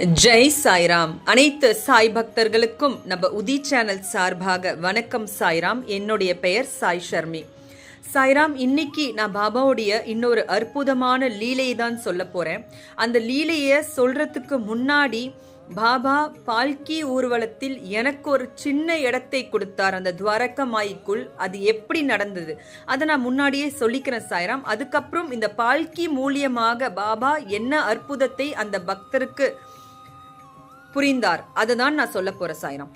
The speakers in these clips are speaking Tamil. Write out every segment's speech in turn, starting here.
ஜெய் சாய்ராம். அனைத்து சாய் பக்தர்களுக்கும் நம்ம உதி சேனல் சார்பாக வணக்கம் சாய்ராம். என்னுடைய பெயர் சாய் ஷர்மி. சாய்ராம் இன்னைக்கு நான் பாபாவுடைய இன்னொரு அற்புதமான லீலையை தான் சொல்ல போறேன். அந்த லீலையை சொல்றதுக்கு முன்னாடி பாபா பால்கி ஊர்வலத்தில் எனக்கு ஒரு சின்ன இடத்தை கொடுத்தார். அந்த துவாரகமாய்க்குள் அது எப்படி நடந்தது? அதை நான் முன்னாடியே சொல்லிக்கிறேன் சாய்ராம். அதுக்கப்புறம் இந்த பால்கி மூலியமாக பாபா என்ன அற்புதத்தை அந்த பக்தருக்கு புரிந்தார். அதை தான் நான் சொல்ல போறேன் சாயிரம்.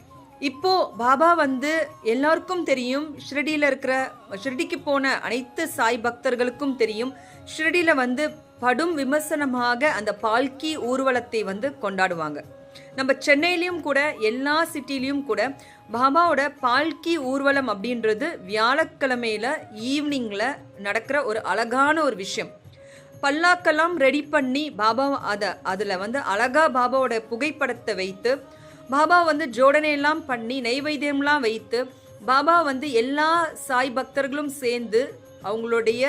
இப்போ பாபா வந்து எல்லாருக்கும் தெரியும் ஷிரடியில் இருக்கிற ஷிரடிக்கு போன அனைத்து சாய் பக்தர்களுக்கும் தெரியும் ஷிரடியில் வந்து படும் விமர்சனமாக அந்த பால்கி ஊர்வலத்தை வந்து கொண்டாடுவாங்க. நம்ம சென்னையிலையும் கூட எல்லா சிட்டிலையும் கூட பாபாவோட பால்கி ஊர்வலம் அப்படின்றது வியாழக்கிழமையில ஈவினிங்ல நடக்கிற ஒரு அழகான ஒரு விஷயம். பல்லாக்கெல்லாம் ரெடி பண்ணி பாபா அதை அதில் வந்து அழகா பாபாவோட புகைப்படத்தை வைத்து பாபா வந்து ஜோடனையெல்லாம் பண்ணி நைவேத்தியம்லாம் வைத்து பாபா வந்து எல்லா சாய் பக்தர்களும் சேர்ந்து அவங்களுடைய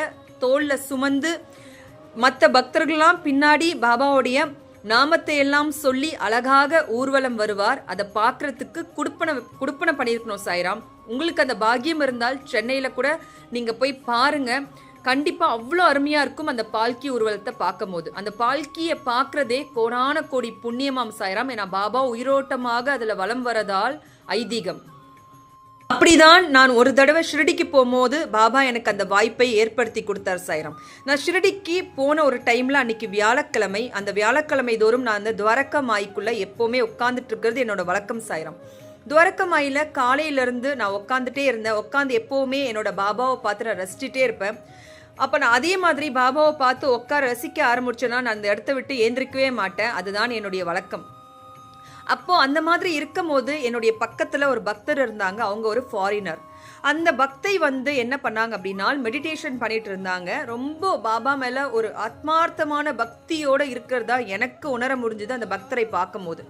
தோளில் சுமந்து மற்ற பக்தர்கள்லாம் பின்னாடி பாபாவுடைய நாமத்தை எல்லாம் சொல்லி அழகாக ஊர்வலம் வருவார். அதை பார்க்குறதுக்கு குடுப்பனை குடுப்பனை பண்ணியிருக்கணும் சாய்ராம். உங்களுக்கு அந்த பாக்கியம் இருந்தால் சென்னையில் கூட நீங்கள் போய் பாருங்கள் கண்டிப்பாக அவ்வளோ அருமையாக இருக்கும் அந்த பால்கி ஊர்வலத்தை பார்க்கும் போது அந்த பால்கியை பார்க்குறதே கோடான கோடி புண்ணியமாம் சாய்ராம் ஏன்னா பாபா உயிரோட்டமாக அதில் வலம் வரதால் ஐதீகம். அப்படிதான் நான் ஒரு தடவை ஷிரடிக்கு போகும்போது பாபா எனக்கு அந்த வாய்ப்பை ஏற்படுத்தி கொடுத்தார் சாய்ராம். நான் ஷிரடிக்கு போன ஒரு டைமில் அன்னைக்கு வியாழக்கிழமை அந்த வியாழக்கிழமை தோறும் நான் அந்த துவரக்க மாய்க்குள்ள எப்போவுமே உட்காந்துட்டு இருக்கிறது என்னோட வழக்கம் சாய்ராம். துவாரகா மாயில காலையிலேருந்து நான் உட்காந்துட்டே இருந்தேன். உட்காந்து எப்போவுமே என்னோட பாபாவை பார்த்து நான் ரசிச்சுட்டே இருப்பேன். அப்போ நான் அதே மாதிரி பாபாவை பார்த்து உட்கார ரசிக்க ஆரம்பிச்சேன்னா நான் அந்த இடத்த விட்டு ஏந்திரிக்கவே மாட்டேன். அதுதான் என்னுடைய வழக்கம். அப்போ அந்த மாதிரி இருக்கும் போது என்னுடைய பக்கத்துல ஒரு பக்தர் இருந்தாங்க. அவங்க ஒரு ஃபாரினர் அந்த பக்தை வந்து என்ன பண்ணாங்க அப்படின்னா மெடிடேஷன் பண்ணிட்டு இருந்தாங்க. ரொம்ப பாபா மேல ஒரு ஆத்மார்த்தமான பக்தியோட இருக்கிறதா எனக்கு உணர முடிஞ்சது அந்த பக்தரை பார்க்கும்போது.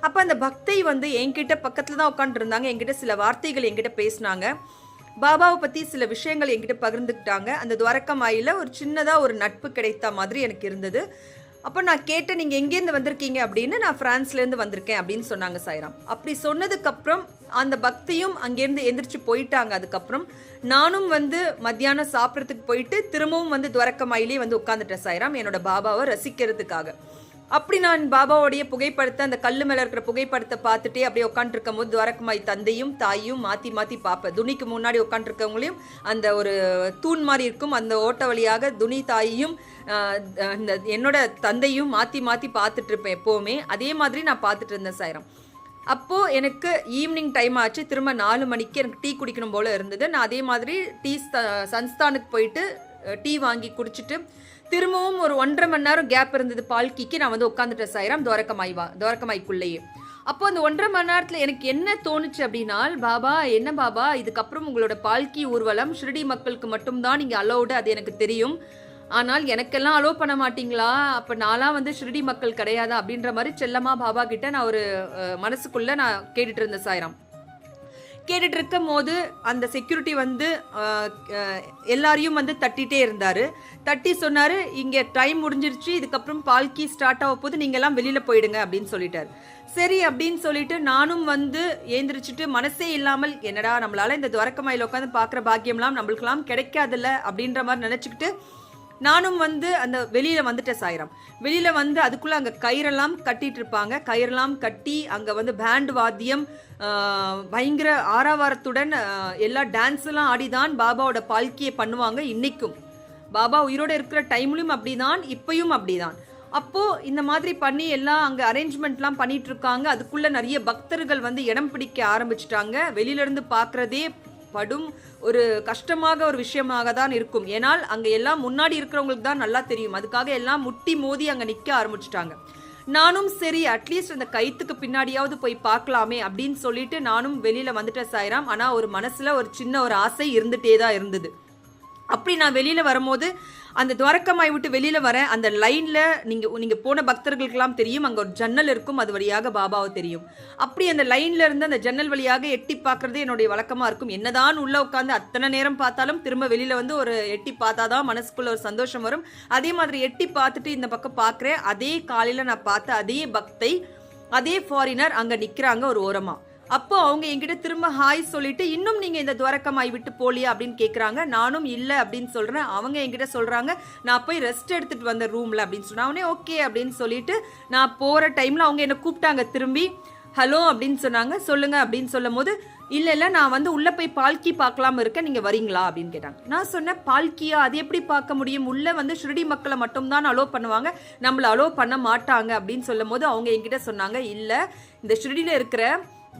அப்ப அந்த பக்தை வந்து என்கிட்ட பக்கத்துல தான் உட்காந்துட்டு இருந்தாங்க என்கிட்ட சில வார்த்தைகள் என்கிட்ட பேசினாங்க. பாபாவை பற்றி சில விஷயங்கள் என்கிட்ட பகிர்ந்துக்கிட்டாங்க. அந்த துவாரகமாயில ஒரு சின்னதாக ஒரு நட்பு கிடைத்த மாதிரி எனக்கு இருந்தது. அப்போ நான் கேட்டேன் நீங்கள் எங்கேருந்து வந்திருக்கீங்க? அப்படின்னு நான் ஃப்ரான்ஸ்லேருந்து வந்திருக்கேன் அப்படின்னு சொன்னாங்க சாய்ராம். அப்படி சொன்னதுக்கப்புறம் அந்த பக்தியும் அங்கேருந்து எந்திரிச்சு போயிட்டாங்க. அதுக்கப்புறம் நானும் வந்து மத்தியானம் சாப்பிட்றதுக்கு போயிட்டு திரும்பவும் வந்து துவரக்கமாயிலே வந்து உட்காந்துட்டேன் சாய்ராம் என்னோட பாபாவை ரசிக்கிறதுக்காக. அப்படி நான் பாபாவுடைய புகைப்படத்தை அந்த கல்லு மேல இருக்கிற புகைப்படத்தை பார்த்துட்டே அப்படியே உட்காந்துருக்கும் போது துவரக்குமாய் தந்தையும் தாயும் மாற்றி மாற்றி பார்ப்பேன். துணிக்கு முன்னாடி உட்காந்துருக்கவங்களையும் அந்த ஒரு தூண் மாதிரி இருக்கும். அந்த ஓட்ட வழியாக துணி தாயையும் இந்த என்னோட தந்தையும் மாற்றி மாற்றி பார்த்துட்டு இருப்பேன் எப்போவுமே. அதே மாதிரி நான் பார்த்துட்டு இருந்தேன் சாயிரம். அப்போது எனக்கு ஈவினிங் டைம் ஆச்சு. திரும்ப நாலு மணிக்கு எனக்கு டீ குடிக்கணும் போல் இருந்தது. நான் அதே மாதிரி டீ சன்ஸ்தானுக்கு போயிட்டு டீ வாங்கி குடிச்சிட்டு திரும்பவும் ஒரு ஒன்றரை மணி நேரம் கேப் இருந்தது பால்கிக்கு நான் வந்து உட்காந்துட்டேன் சாயிரம். துவரக்கமாய் வா துவரக்கமாய்க்குள்ளேயே அப்போ அந்த ஒன்றரை மணி நேரத்தில் எனக்கு என்ன தோணுச்சு அப்படின்னா பாபா என்ன பாபா? இதுக்கப்புறம் உங்களோட பால்கி ஊர்வலம் ஷிரடி மக்களுக்கு மட்டும்தான் நீங்கள் அலோடு அது எனக்கு தெரியும். ஆனால் எனக்கெல்லாம் அலோவ் பண்ண மாட்டீங்களா? அப்போ நான்லாம் வந்து ஷிரடி மக்கள் கிடையாதா? அப்படின்ற மாதிரி செல்லமா பாபா கிட்ட நான் ஒரு மனசுக்குள்ளே நான் கேட்டுட்டு இருந்தேன் சாயிராம். கேட்டுட்டு இருக்கும் போது அந்த செக்யூரிட்டி வந்து எல்லாரையும் வந்து தட்டிட்டே இருந்தார். தட்டி சொன்னார் இங்கே டைம் முடிஞ்சிருச்சு இதுக்கப்புறம் பால்கி ஸ்டார்ட் ஆக போது நீங்க எல்லாம் வெளியில் போயிடுங்க அப்படின்னு சொல்லிட்டார். சரி அப்படின்னு சொல்லிட்டு நானும் வந்து ஏந்திரிச்சிட்டு மனசே இல்லாமல் என்னடா நம்மளால் இந்த துவரக்கமாயில் உட்காந்து பார்க்குற பாக்கியம்லாம் நம்மளுக்கெல்லாம் கிடைக்காதுல்ல அப்படின்ற மாதிரி நினச்சிக்கிட்டு நானும் வந்து அந்த வெளியில வந்துட்டேன் சாயிரம். வெளியில வந்து அதுக்குள்ள அங்க கயிறெல்லாம் கட்டிட்டு இருப்பாங்க. கயிறெல்லாம் கட்டி அங்க வந்து பேண்ட் வாத்தியம் பயங்கர ஆரவாரத்துடன் எல்லா டான்ஸ் எல்லாம் ஆடிதான் பாபாவோட பால்கியை பண்ணுவாங்க இன்னைக்கும். பாபா உயிரோட இருக்கிற டைம்லயும் அப்படிதான் இப்பயும் அப்படிதான். அப்போ இந்த மாதிரி பண்ணி எல்லாம் அங்க அரேஞ்ச்மெண்ட்லாம் பண்ணிட்டு இருக்காங்க. அதுக்குள்ள நிறைய பக்தர்கள் வந்து இடம் பிடிக்க ஆரம்பிச்சிட்டாங்க. வெளியில இருந்து படும் ஒரு கஷ்டமாக ஒரு விஷயமாக தான் இருக்கும். ஏனால் அங்கே எல்லாம் முன்னாடி இருக்கிறவங்களுக்கு தான் நல்லா தெரியும். அதுக்காக எல்லாம் முட்டி மோதி அங்கே நிற்க ஆரம்பிச்சிட்டாங்க. நானும் சரி அட்லீஸ்ட் அந்த கைத்துக்கு பின்னாடியாவது போய் பார்க்கலாமே அப்படின்னு சொல்லிட்டு நானும் வெளியில் வந்துட்டேன் சாய்ராம். ஆனால் ஒரு மனசில் ஒரு சின்ன ஒரு ஆசை இருந்துகிட்டே தான் இருந்தது. அப்படி நான் வெளியில் வரும்போது அந்த துவரக்கமாய் விட்டு வெளியில் வரேன் அந்த லைனில் நீங்கள் நீங்கள் போன பக்தர்களுக்கெல்லாம் தெரியும் அங்கே ஒரு ஜன்னல் இருக்கும் அது வழியாக பாபாவை தெரியும். அப்படி அந்த லைனில் இருந்து அந்த ஜன்னல் வழியாக எட்டி பார்க்குறது என்னுடைய வழக்கமாக இருக்கும். என்னதான் உள்ளே உட்காந்து அத்தனை நேரம் பார்த்தாலும் திரும்ப வெளியில் வந்து ஒரு எட்டி பார்த்தா தான் மனசுக்குள்ள ஒரு சந்தோஷம் வரும். அதே மாதிரி எட்டி பார்த்துட்டு இந்த பக்கம் பார்க்குறேன். அதே காலையில் நான் பார்த்த அதே பக்தை அதே ஃபாரினர் அங்கே நிற்கிறாங்க ஒரு ஓரமாக அப்போ அவங்க என்கிட்ட திரும்ப ஹாய் சொல்லிட்டு இன்னும் நீங்க இந்த துவரக்கமாய் விட்டு போலியா? அப்படின்னு கேட்குறாங்க நானும் இல்லை அப்படின்னு சொல்றேன். அவங்க என்கிட்ட சொல்றாங்க நான் போய் ரெஸ்ட் எடுத்துட்டு வந்த ரூம்ல அப்படின்னு சொன்னா அவனே ஓகே அப்படின்னு சொல்லிட்டு நான் போற டைம்ல அவங்க என்ன கூப்பிட்டாங்க திரும்பி ஹலோ அப்படின்னு சொன்னாங்க. சொல்லுங்க அப்படின்னு சொல்லும் போது இல்லை இல்லை நான் வந்து உள்ளே போய் பால்கி பார்க்கலாம இருக்கேன். நீங்கள் வரீங்களா? அப்படின்னு கேட்டாங்க. நான் சொன்னேன் பால்கியா அது எப்படி பார்க்க முடியும்? உள்ளே வந்து ஷிரடி மக்களை மட்டும்தான் அலோவ் பண்ணுவாங்க. நம்மளை அலோவ் பண்ண மாட்டாங்க அப்படின்னு சொல்லும் போது அவங்க என்கிட்ட சொன்னாங்க இல்லை இந்த ஷிரடியில் இருக்கிற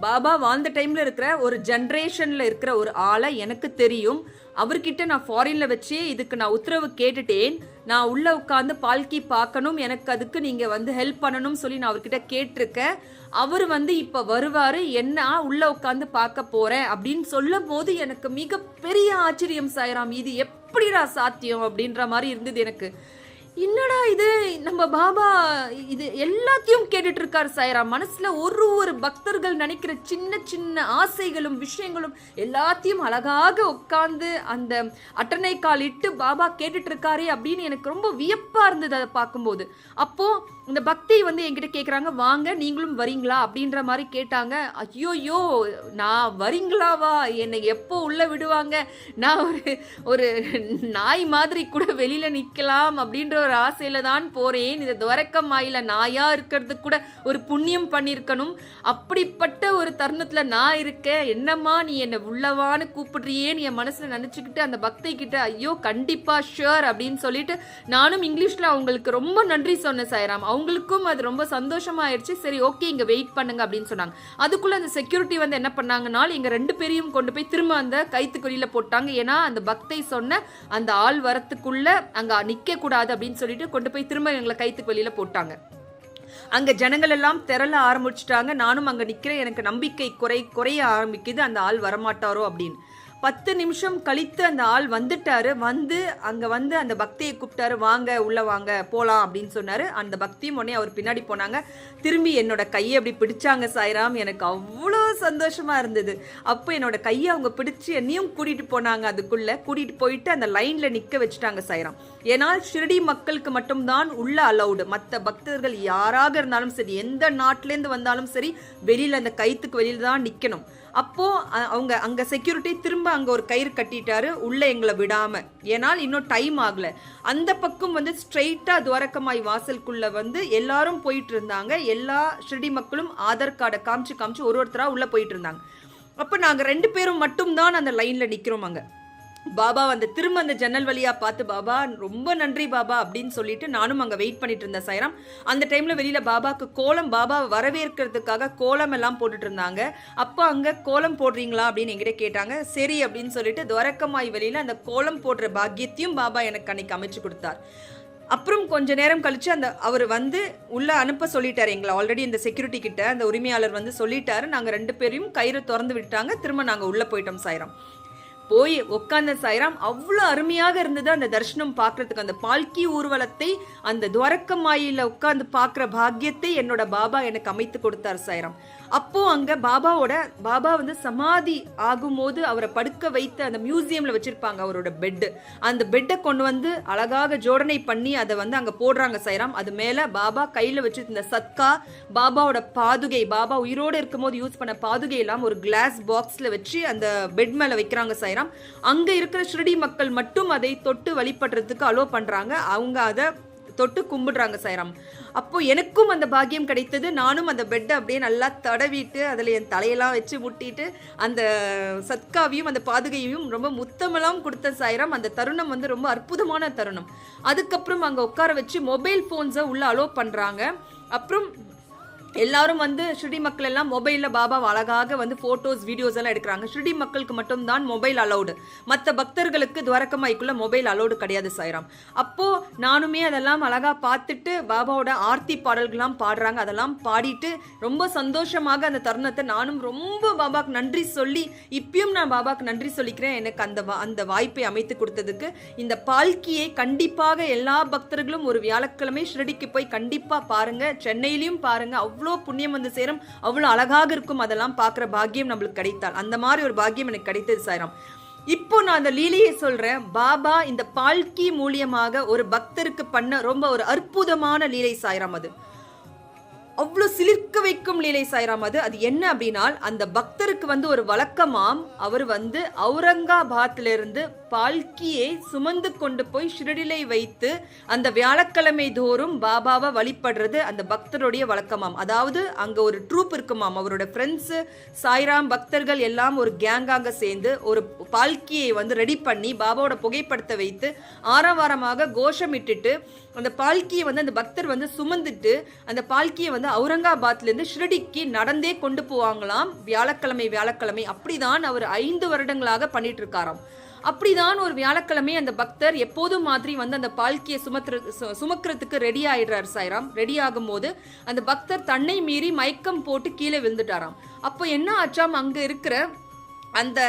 பாபா வாழ்ந்த டைம்ல இருக்கிற ஒரு ஜென்ரேஷன்ல இருக்கிற ஒரு ஆளை எனக்கு தெரியும். அவர்கிட்ட நான் ஃபாரின்ல வச்சு இதுக்கு நான் உத்தரவு கேட்டுட்டேன். நான் உள்ள உட்காந்து பால்கி பார்க்கணும். எனக்கு அதுக்கு நீங்க வந்து ஹெல்ப் பண்ணணும்னு சொல்லி நான் அவர்கிட்ட கேட்டிருக்கேன். அவர் வந்து இப்ப வருவாரு. என்ன உள்ள உட்காந்து பார்க்க போறேன் அப்படின்னு சொல்லும் போது எனக்கு மிகப்பெரிய ஆச்சரியம் சாயிராம். இது எப்படிடா சாத்தியம் அப்படின்ற மாதிரி இருந்தது எனக்கு. என்னடா இது? நம்ம பாபா இது எல்லாத்தையும் கேட்டுட்டு இருக்காரு சாயரா. மனசுல ஒரு ஒரு பக்தர்கள் நினைக்கிற சின்ன சின்ன ஆசைகளும் விஷயங்களும் எல்லாத்தையும் அழகாக உட்கார்ந்து அந்த அட்டனை கால் இட்டு பாபா கேட்டுட்டு இருக்காரே அப்படின்னு எனக்கு ரொம்ப வியப்பா இருந்தது அதை பார்க்கும்போது. அப்போ இந்த பக்தி வந்து என்கிட்ட கேட்குறாங்க வாங்க நீங்களும் வரீங்களா? அப்படின்ற மாதிரி கேட்டாங்க. ஐயோயோ நான் வரீங்களாவா? என்னை எப்போ உள்ளே விடுவாங்க? நான் ஒரு ஒரு நாய் மாதிரி கூட வெளியில் நிற்கலாம் அப்படின்ற ஒரு ஆசையில தான் போறேன். இந்த துவரக்கம் ஆயில நாயா இருக்கிறது கூட ஒரு புண்ணியம் பண்ணியிருக்கணும். அப்படிப்பட்ட ஒரு தருணத்துல நான் இருக்கேன் என்னம்மா நீ என்னை உள்ளவான்னு கூப்பிடுறியேன்னு என் மனசுல நினைச்சுக்கிட்டு அந்த பக்தி கிட்ட ஐயோ கண்டிப்பா ஷுர் அப்படின்னு சொல்லிட்டு நானும் இங்கிலீஷ்ல அவங்களுக்கு ரொம்ப நன்றி சொன்னேன் சாயராம். அவங்களுக்கும் அது ரொம்ப சந்தோஷமா ஆயிடுச்சு சரி ஓகே இங்க வெயிட் பண்ணுங்க அப்படின்னு சொன்னாங்க. அதுக்குள்ள அந்த செக்யூரிட்டி வந்து என்ன பண்ணாங்கனால எங்க ரெண்டு பேரையும் கொண்டு போய் திரும்ப அந்த கைத்துக்குழியில போட்டாங்க. ஏன்னா அந்த பக்தை சொன்ன அந்த ஆள் வரத்துக்குள்ள அங்க நிக்க கூடாது அப்படின்னு அப்படின்னு சொல்லிட்டு கொண்டு போய் திரும்ப எங்களை கைத்துக்கு வெளியில போட்டாங்க. அங்க ஜனங்கள் எல்லாம் திரள ஆரம்பிச்சிட்டாங்க. நானும் அங்க நிக்கிறேன். எனக்கு நம்பிக்கை குறை குறைய ஆரம்பிக்குது. அந்த ஆள் வரமாட்டாரோ அப்படின்னு. பத்து நிமிஷம் கழித்து அந்த ஆள் வந்துட்டாரு. வந்து அங்க வந்து அந்த பக்தியை கூப்பிட்டாரு. வாங்க உள்ள வாங்க போலாம் அப்படின்னு சொன்னாரு. அந்த பக்தியும் உடனே அவர் பின்னாடி போனாங்க. திரும்பி என்னோட கையை அப்படி பிடிச்சாங்க சாய்ராம். எனக்கு அவ்வளோ சந்தோஷமா இருந்தது. அப்போ என்னோட கையை அவங்க பிடிச்சி என்னையும் கூட்டிட்டு போனாங்க அதுக்குள்ள. கூட்டிட்டு போயிட்டு அந்த லைன்ல நிக்க வச்சுட்டாங்க சைராம். ஏன்னால் ஷிரடி மக்களுக்கு மட்டும்தான் உள்ள அலௌடு மற்ற பக்தர்கள் யாராக இருந்தாலும் சரி எந்த நாட்டிலேருந்து வந்தாலும் சரி வெளியில அந்த கைத்துக்கு வெளியில தான் நிக்கணும். அப்போ அவங்க அங்க செக்யூரிட்டி திரும்ப அங்க ஒரு கயிறு கட்டிட்டாரு உள்ள எங்களை விடாம. ஏனால் இன்னும் டைம் ஆகல. அந்த பக்கம் வந்து ஸ்ட்ரெயிட்டா துவரக்கமாய் வாசலுக்குள்ள வந்து எல்லாரும் போயிட்டு இருந்தாங்க. எல்லா ஷிரடி மக்களும் ஆதார் கார்டை காமிச்சு காமிச்சு ஒரு ஒருத்தரா உள்ள போயிட்டு இருந்தாங்க அப்போ நாங்க ரெண்டு பேரும் மட்டும்தான் அந்த லைன்ல நிக்கிறோம் அங்க. பாபா அந்த திரும்ப அந்த ஜன்னல் வழியா பார்த்து பாபா ரொம்ப நன்றி பாபா அப்படின்னு சொல்லிட்டு நானும் அங்க வெயிட் பண்ணிட்டு இருந்தேன் சைராம் அந்த டைம்ல வெளியில பாபாக்கு கோலம் பாபா வரவேற்கிறதுக்காக கோலம் எல்லாம் போட்டுட்டு இருந்தாங்க. அப்போ அங்க கோலம் போடுறீங்களா அப்படின்னு என்கிட்ட கேட்டாங்க. சரி அப்படின்னு சொல்லிட்டு துவரக்கமாய் வெளியில் அந்த கோலம் போடுற பாக்கியத்தையும் பாபா எனக்கு அன்னைக்கு அமைச்சு கொடுத்தார். அப்புறம் கொஞ்ச நேரம் கழிச்சு அந்த அவர் வந்து உள்ள அனுப்ப சொல்லிட்டாரு எங்களை. ஆல்ரெடி இந்த செக்யூரிட்டி கிட்ட அந்த உரிமையாளர் வந்து சொல்லிட்டாரு. நாங்க ரெண்டு பேரையும் கயிறு திறந்து விட்டாங்க. திரும்ப நாங்க உள்ள போயிட்டோம் சாயிரம். போய் உட்கார்ந்த சாய்ராம் அவ்வளோ அருமையாக இருந்தது அந்த தரிசனம் பார்க்கறதுக்கு. அந்த பால்கி ஊர்வலத்தை அந்த துவரக்கமாயில உட்கார்ந்து பார்க்குற பாக்கியத்தை என்னோட பாபா எனக்கு அமைத்து கொடுத்தார் சாயிராம். அப்போது அங்கே பாபாவோட பாபா வந்து சமாதி ஆகும்போது அவரை படுக்க வைத்து அந்த மியூசியமில் வச்சுருப்பாங்க அவரோட பெட்டு அந்த பெட்டை கொண்டு வந்து அழகாக ஜோடனை பண்ணி அதை வந்து அங்கே போடுறாங்க சைராம். அது மேலே பாபா கையில் வச்சு இந்த சத்கா பாபாவோட பாதுகை பாபா உயிரோடு இருக்கும்போது யூஸ் பண்ண பாதுகை எல்லாம் ஒரு கிளாஸ் பாக்ஸில் வச்சு அந்த பெட் மேலே வைக்கிறாங்க சைராம். அங்கே இருக்கிற ஷிரடி மக்கள் மட்டும் அதை தொட்டு வழிபடுறதுக்கு அலோ பண்ணுறாங்க அவங்க அதை தொட்டு கும்பிடுறாங்க சாய்ராம். அப்போ எனக்கும் அந்த பாக்கியம் கிடைத்தது. நானும் அந்த பெட்டை அப்படியே நல்லா தடவிட்டு அதில் என் தலையெல்லாம் வச்சு முட்டிட்டு அந்த சத்காவையும் அந்த பாதுகையையும் ரொம்ப முத்தமெல்லாம் கொடுத்த சாய்ராம். அந்த தருணம் வந்து ரொம்ப அற்புதமான தருணம். அதுக்கப்புறம் அங்கே உட்கார வச்சு மொபைல் ஃபோன்ஸை உள்ள அலோவ் பண்ணுறாங்க அப்புறம் எல்லாரும் வந்து ஷிரடி மக்கள் எல்லாம் மொபைலில் பாபாவை அழகாக வந்து ஃபோட்டோஸ் வீடியோஸ் எல்லாம் எடுக்கிறாங்க. ஸ்ருடி மக்களுக்கு மட்டும்தான் மொபைல் அலௌடு மற்ற பக்தர்களுக்கு துவரக்கமாய்க்குள்ள மொபைல் அலௌடு கிடையாது சாய்ராம். அப்போ நானுமே அதெல்லாம் அழகாக பார்த்துட்டு பாபாவோட ஆர்த்தி பாடல்கள்லாம் பாடுறாங்க. அதெல்லாம் பாடிட்டு ரொம்ப சந்தோஷமாக அந்த தருணத்தை நானும் ரொம்ப பாபாக்கு நன்றி சொல்லி இப்பயும் நான் பாபாக்கு நன்றி சொல்லிக்கிறேன். எனக்கு அந்த வா- அந்த வாய்ப்பை அமைத்து கொடுத்ததுக்கு இந்த பால்கியை கண்டிப்பாக எல்லா பக்தர்களும் ஒரு வியாழக்கிழமை ஷிரடிக்கு போய் கண்டிப்பாக பாருங்க. சென்னையிலையும் பாருங்க. அவ்வளோ புண்ணியம் வந்து சேரும் அவ்வளோ அழகாக இருக்கும் அதெல்லாம் பார்க்குற பாக்கியம் நம்மளுக்கு கிடைத்தால். அந்த மாதிரி ஒரு பாக்கியம் எனக்கு கிடைத்தது சாயிரம். இப்போ நான் அந்த லீலையை சொல்றேன். பாபா இந்த பால்கி மூலியமாக ஒரு பக்தருக்கு பண்ண ரொம்ப ஒரு அற்புதமான லீலை சாயிரம் அது. அவ்வளோ சிலிர்க்க வைக்கும் லீலை சாய்ராம் அது. அது என்ன அப்படின்னா அந்த பக்தருக்கு வந்து ஒரு வழக்கமாம். அவர் வந்து அவுரங்காபாத்ல இருந்து பால்கியை சுமந்து கொண்டு போய் ஷிரடிலை வைத்து அந்த வியாழக்கிழமை தோறும் பாபாவை வழிபடுறது அந்த பக்தருடைய வழக்கமாம். அதாவது அங்கே ஒரு ட்ரூப் இருக்குமாம். அவரோட ஃப்ரெண்ட்ஸு சாய்ராம் பக்தர்கள் எல்லாம் ஒரு கேங்காக சேர்ந்து ஒரு பால்கியை வந்து ரெடி பண்ணி பாபாவோட புகைப்படத்தை வைத்து ஆரவாரமாக கோஷமிட்டுட்டு அந்த பால்கியை வந்து அந்த பக்தர் வந்து சுமந்துட்டு அந்த பால்கியை வந்து வந்து அவுரங்காபாத்லேருந்து ஷிரடிக்கு நடந்தே கொண்டு போவாங்களாம். வியாழக்கிழமை வியாழக்கிழமை. அப்படிதான் அவர் ஐந்து வருடங்களாக பண்ணிட்டு இருக்காராம் அப்படிதான் ஒரு வியாழக்கிழமை அந்த பக்தர் எப்போதும் மாதிரி வந்து அந்த பால்கியை சுமத்துற சு- சுமக்கிறதுக்கு ரெடி ஆயிடுறாரு சாய்ராம். ரெடி ஆகும்போது அந்த பக்தர் தன்னை மீறி மயக்கம் போட்டு கீழே விழுந்துட்டாராம். அப்போ என்ன ஆச்சாம் அங்கே இருக்கிற அந்த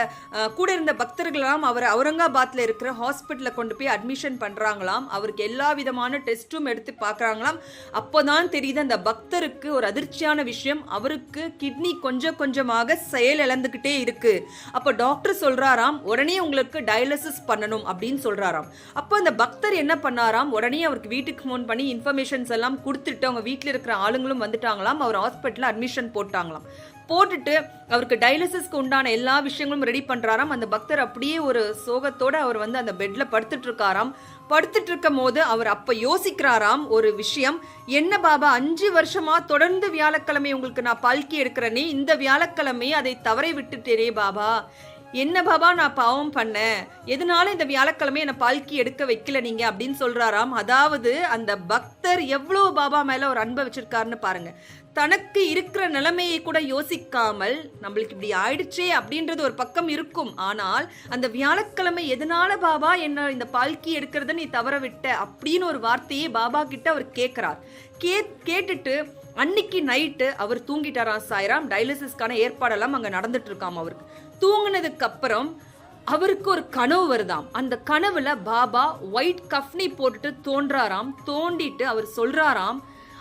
கூட இருந்த பக்தர்களெல்லாம் அவர் அவுரங்காபாத்தில் இருக்கிற ஹாஸ்பிட்டலில் கொண்டு போய் அட்மிஷன் பண்ணுறாங்களாம் அவருக்கு எல்லா விதமான டெஸ்ட்டும் எடுத்து பார்க்கறாங்களாம் அப்போதான் தெரியுது அந்த பக்தருக்கு ஒரு அதிர்ச்சியான விஷயம். அவருக்கு கிட்னி கொஞ்சம் கொஞ்சமாக செயல் இழந்துக்கிட்டே இருக்குது அப்போ டாக்டர் சொல்கிறாராம் உடனே உங்களுக்கு டயாலிசிஸ் பண்ணணும் அப்படின்னு சொல்கிறாராம் அப்போ அந்த பக்தர் என்ன பண்ணாராம் உடனே அவருக்கு வீட்டுக்கு ஃபோன் பண்ணி இன்ஃபர்மேஷன்ஸ் எல்லாம் கொடுத்துட்டு அவங்க வீட்டில் இருக்கிற ஆளுங்களும் வந்துட்டாங்களாம். அவர் ஹாஸ்பிட்டலில் அட்மிஷன் போட்டாங்களாம். போட்டுட்டு அவருக்கு டயாலிசிஸ்க்கு உண்டான எல்லா விஷயங்களும் ரெடி பண்றாராம். அந்த பக்தர் அப்படியே ஒரு சோகத்தோட அவர் வந்து அந்த பெட்ல படுத்துட்டு இருக்காராம் படுத்துட்டு இருக்கும் போது அவர் அப்ப யோசிக்கிறாராம் ஒரு விஷயம். என்ன பாபா அஞ்சு வருஷமா தொடர்ந்து வியாழக்கிழமை உங்களுக்கு நான் பல்கி எடுக்கிறேனே இந்த வியாழக்கிழமை அதை தவறை விட்டுட்டேரே பாபா. என்ன பாபா நான் பாவம் பண்ணேன். எதனால இந்த வியாழக்கிழமை என்னை பால்கி எடுக்க வைக்கல நீங்க அப்படின்னு சொல்றாராம். அதாவது அந்த பக்தர் எவ்வளவு பாபா மேல ஒரு அன்பை வச்சிருக்காருன்னு பாருங்க. தனக்கு இருக்கிற நிலைமையை கூட யோசிக்காமல் நம்மளுக்கு இப்படி ஆயிடுச்சே அப்படின்றது ஒரு பக்கம் இருக்கும். ஆனால் அந்த வியாழக்கிழமை எதனால பாபா என்ன இந்த பால்கி எடுக்கிறத நீ தவற விட்ட அப்படின்னு ஒரு வார்த்தையே பாபா கிட்ட அவர் கேட்கிறார் கே கேட்டுட்டு அன்னைக்கு நைட்டு அவர் தூங்கிட்டாராம் சாய்ராம். டயாலிசிஸ்க்கான ஏற்பாடெல்லாம் அங்கே நடந்துட்டு இருக்காம் அவருக்கு. தூங்கினதுக்கு அப்புறம் அவருக்கு ஒரு கனவு வருதாம். அந்த கனவுல பாபா ஒயிட் கஃப்னி போட்டுட்டு தோன்றாராம். தோண்டிட்டு அவர் சொல்றாராம்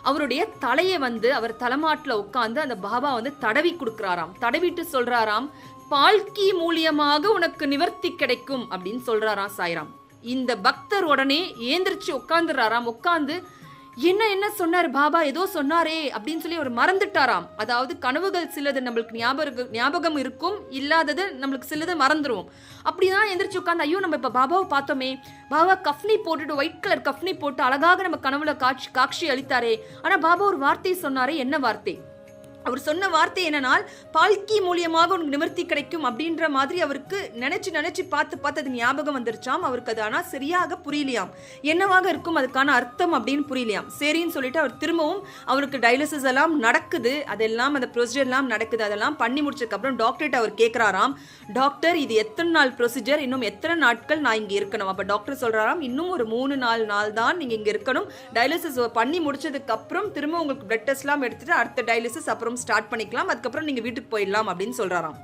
அவருடைய தலையை வந்து அவர் தலைமாட்டில் உட்காந்து அந்த பாபா வந்து தடவி கொடுக்குறாராம். தடவிட்டு சொல்றாராம் பால்கி மூலியமாக உனக்கு நிவர்த்தி கிடைக்கும் அப்படின்னு சொல்றாராம் சாய்ராம். இந்த பக்தர் உடனே ஏந்திரிச்சு உட்காந்துறாராம் உட்காந்து என்ன என்ன சொன்னார்? பாபா ஏதோ சொன்னாரே அப்படின்னு சொல்லி அவர் மறந்துட்டாராம். அதாவது கனவுகள் சிலது நம்மளுக்கு ஞாபகம் ஞாபகம் இருக்கும் இல்லாதது நம்மளுக்கு சிலது மறந்துருவோம். அப்படிதான் எந்திரிச்சு உட்காந்து ஐயோ நம்ம இப்போ பாபாவை பார்த்தோமே. பாபா கஃப்னி போட்டுட்டு ஒயிட் கலர் கஃப்னி போட்டு அழகாக நம்ம கனவுல காட்சி காட்சி அளித்தாரே. ஆனால் பாபா ஒரு வார்த்தை சொன்னாரே என்ன வார்த்தை? அவர் சொன்ன வார்த்தை என்னனால் பால்கி மூலியமாக உனக்கு நிவர்த்தி கிடைக்கும் அப்படின்ற மாதிரி அவருக்கு நினைச்சு நினைச்சு பார்த்து பார்த்து அது ஞாபகம் வந்துருச்சாம். அவருக்கு அது ஆனால் சரியாக புரியலையாம். என்னவாக இருக்கும் அதுக்கான அர்த்தம் அப்படின்னு புரியலையாம். சரின்னு சொல்லிட்டு அவர் திரும்பவும் அவருக்கு டயலிசிஸ் எல்லாம் நடக்குது. அதெல்லாம் அந்த ப்ரொசீஜர்லாம் நடக்குது. அதெல்லாம் பண்ணி முடிச்சதுக்கப்புறம் டாக்டர்கிட்ட அவர் கேட்குறாராம் டாக்டர் இது எத்தனை நாள் ப்ரொசீஜர் இன்னும் எத்தனை நாட்கள் நான் இங்கே இருக்கணும்? அப்போ டாக்டர் சொல்கிறாராம் இன்னும் ஒரு மூணு நாலு நாள் தான் நீங்கள் இங்கே இருக்கணும். டயலிசிஸ் பண்ணி முடிச்சதுக்கப்புறம் திரும்ப உங்களுக்கு பிளட் டெஸ்ட்லாம் எடுத்துட்டு அடுத்த டயலிசிஸ் அப்புறம் ஸ்டார்ட் பண்ணிக்கலாம். அதுக்கப்புறம் நீங்கள் வீட்டுக்கு போயிடலாம் அப்படின்னு சொல்கிறாராம்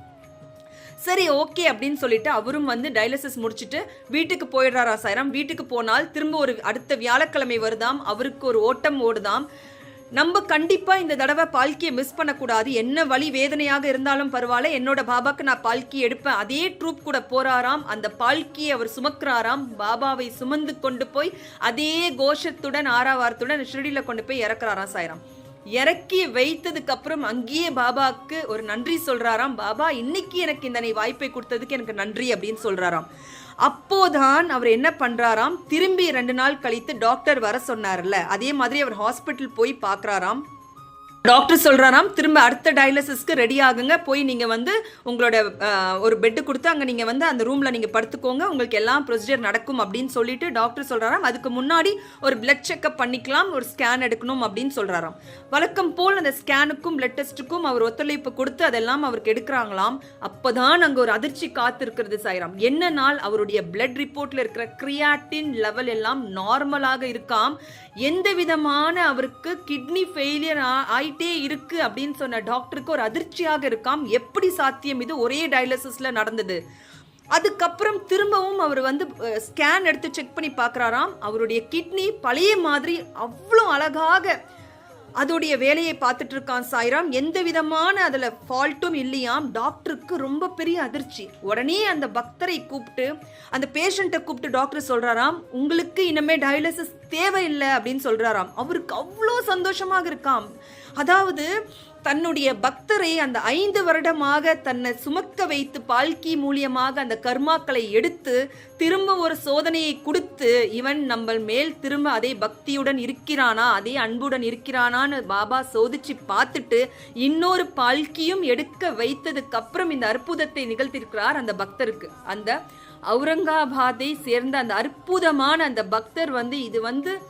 சரி ஓகே அப்படின்னு சொல்லிட்டு அவரும் வந்து டயாலிசிஸ் முடிச்சுட்டு வீட்டுக்கு போயிடுறாரா சாயிரம். வீட்டுக்கு போனால் திரும்ப ஒரு அடுத்த வியாழக்கிழமை வருதாம். அவருக்கு ஒரு ஓட்டம் ஓடுதாம். நம்ம கண்டிப்பாக இந்த தடவை பால்கியை மிஸ் பண்ணக்கூடாது. என்ன வழி வேதனையாக இருந்தாலும் பரவாயில்ல. என்னோட பாபாக்கு நான் பால்கி எடுப்பேன். அதே ட்ரூப் கூட போறாராம். அந்த பால்கியை அவர் சுமக்கிறாராம். பாபாவை சுமந்து கொண்டு போய் அதே கோஷத்துடன் ஆறாவாரத்துடன் ஷிரடியில் கொண்டு போய் இறக்குறாராம் சாயிரம். இறக்கி வைத்ததுக்கு அப்புறம் அங்கேயே பாபாக்கு ஒரு நன்றி சொல்றாராம். பாபா இன்னைக்கு எனக்கு இந்த வாய்ப்பை கொடுத்ததுக்கு எனக்கு நன்றி அப்படின்னு சொல்றாராம். அப்போதான் அவர் என்ன பண்றாராம்? திரும்பி ரெண்டு நாள் கழித்து டாக்டர் வர சொன்னார்ல. அதே மாதிரி அவர் ஹாஸ்பிட்டல் போய் பார்க்குறாராம். டாக்டர் சொல்கிறாராம் திரும்ப அடுத்த டயாலிசிஸ்க்கு ரெடி ஆகுங்க. போய் நீங்கள் வந்து உங்களோட ஒரு பெட்டு கொடுத்து அங்கே நீங்கள் வந்து அந்த ரூமில் நீங்கள் படுத்துக்கோங்க. உங்களுக்கு எல்லாம் ப்ரொசீஜர் நடக்கும் அப்படின்னு சொல்லிட்டு டாக்டர் சொல்கிறாராம் அதுக்கு முன்னாடி ஒரு பிளட் செக்அப் பண்ணிக்கலாம் ஒரு ஸ்கேன் எடுக்கணும் அப்படின்னு சொல்கிறாராம் வழக்கம் போல் அந்த ஸ்கேனுக்கும் பிளட் டெஸ்ட்டுக்கும் அவர் ஒத்துழைப்பு கொடுத்து அதெல்லாம் அவருக்கு எடுக்கிறாங்களாம். அப்பதான் அங்கே ஒரு அதிர்ச்சி காத்திருக்கிறது சாயிராம். என்ன நாள் அவருடைய பிளட் ரிப்போர்ட்டில் இருக்கிற கிரியாட்டின் லெவல் எல்லாம் நார்மலாக இருக்காம். எந்த விதமான அவருக்கு கிட்னி ஃபெயிலியர் ஆகி ஆயிட்டே இருக்கு அப்படின்னு சொன்ன டாக்டருக்கு ஒரு அதிர்ச்சியாக இருக்காம். எப்படி சாத்தியம்? இது ஒரே டயாலிசிஸ்ல நடந்தது. அதுக்கப்புறம் திரும்பவும் அவர் வந்து ஸ்கேன் எடுத்து செக் பண்ணி பார்க்குறாராம். அவருடைய கிட்னி பழைய மாதிரி அவ்வளோ அழகாக அதோடைய வேலையை பார்த்துட்டு இருக்கான் சாய்ராம். எந்த விதமான அதில் ஃபால்ட்டும் இல்லையாம். டாக்டருக்கு ரொம்ப பெரிய அதிர்ச்சி. உடனே அந்த பக்தரை கூப்பிட்டு அந்த பேஷண்ட்டை கூப்பிட்டு டாக்டர் சொல்கிறாராம் உங்களுக்கு இனிமேல் டயாலிசிஸ் தேவையில்லை அப்படின்னு சொல்கிறாராம் அவருக்கு அவ்வளோ சந்தோஷமாக இருக்காம். அதாவது தன்னுடைய பக்தரை அந்த ஐந்து வருடமாக தன்னை சுமக்க வைத்து பால்கி மூலியமாக அந்த கர்மாக்களை எடுத்து திரும்ப ஒரு சோதனையை கொடுத்து இவன் நம்ம மேல் திரும்ப அதே பக்தியுடன் இருக்கிறானா அதே அன்புடன் இருக்கிறானான்னு பாபா சோதிச்சு பார்த்துட்டு இன்னொரு பால்கியும் எடுக்க வைத்ததுக்கு அப்புறம் இந்த அற்புதத்தை நிகழ்த்திருக்கிறார் அந்த பக்தருக்கு. அந்த அவுரங்காபாத்தை சேர்ந்த அந்த அற்புதமான அந்த பக்தர் வந்து இது வந்து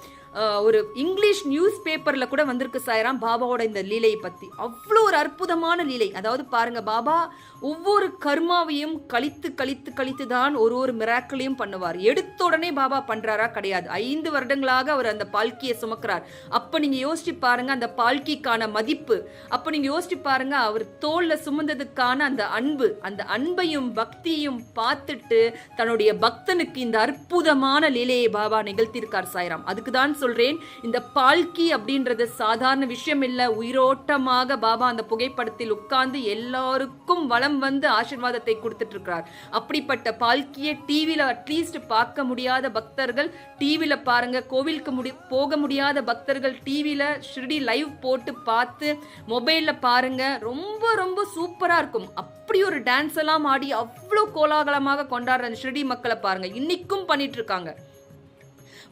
ஒரு இங்கிலீஷ் நியூஸ் பேப்பரில் கூட வந்திருக்கு சாயராம் பாபாவோட இந்த லீலையை பற்றி அவ்வளோ ஒரு அற்புதமான லீலை. அதாவது பாருங்க பாபா ஒவ்வொரு கர்மாவையும் கழித்து கழித்து கழித்து தான் ஒரு ஒரு மிராக்களையும் பண்ணுவார். எடுத்த உடனே பாபா பண்ணுறாரா கிடையாது. ஐந்து வருடங்களாக அவர் அந்த பால்கியை சுமக்கிறார். அப்போ நீங்கள் யோசிச்சு பாருங்க அந்த பால்கிக்கான மதிப்பு. அப்போ நீங்கள் யோசிச்சு பாருங்க அவர் தோளில் சுமந்ததுக்கான அந்த அன்பு அந்த அன்பையும் பக்தியும் பார்த்துட்டு தன்னுடைய பக்தனுக்கு இந்த அற்புதமான லீலையை பாபா நிகழ்த்தியிருக்கார் சாய்ராம். அதுக்கு தான் சொல்றேன். இந்த பால்கி அப்படின்றது சாதாரண விஷயம் இல்ல. உயிரோட்டமாக பாபா அந்த புகைப்படத்தில் உட்கார்ந்து எல்லாருக்கும் வளம் வந்து ஆசீர்வாதத்தை கொடுத்துட்டு இருக்கிறார் அப்படிப்பட்ட பால்கியை டிவியில் அட்லீஸ்ட் பார்க்க முடியாத பக்தர்கள் டிவியில் பாருங்க. கோவிலுக்கு முடி போக முடியாத பக்தர்கள் டிவியில் ஷிர்டி லைவ் போட்டு பார்த்து மொபைலில் பாருங்க. ரொம்ப ரொம்ப சூப்பராக இருக்கும். அப்படி ஒரு டான்ஸ் எல்லாம் ஆடி அவ்வளோ கோலாகலமாக கொண்டாடுற அந்த ஷிர்டி மக்களை பாருங்க. இன்னைக்கும் பண்ணிட்டு இருக்காங்க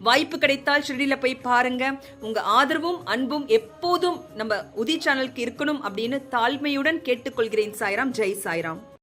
வாய்ப்பு கிடைத்தால் ஷிரடியில் போய் பாருங்க. உங்க ஆதரவும் அன்பும் எப்போதும் நம்ம உதி சேனலுக்கு இருக்கணும் அப்படின்னு தாழ்மையுடன் கேட்டுக்கொள்கிறேன் சாய்ராம். ஜெய் சாய்ராம்.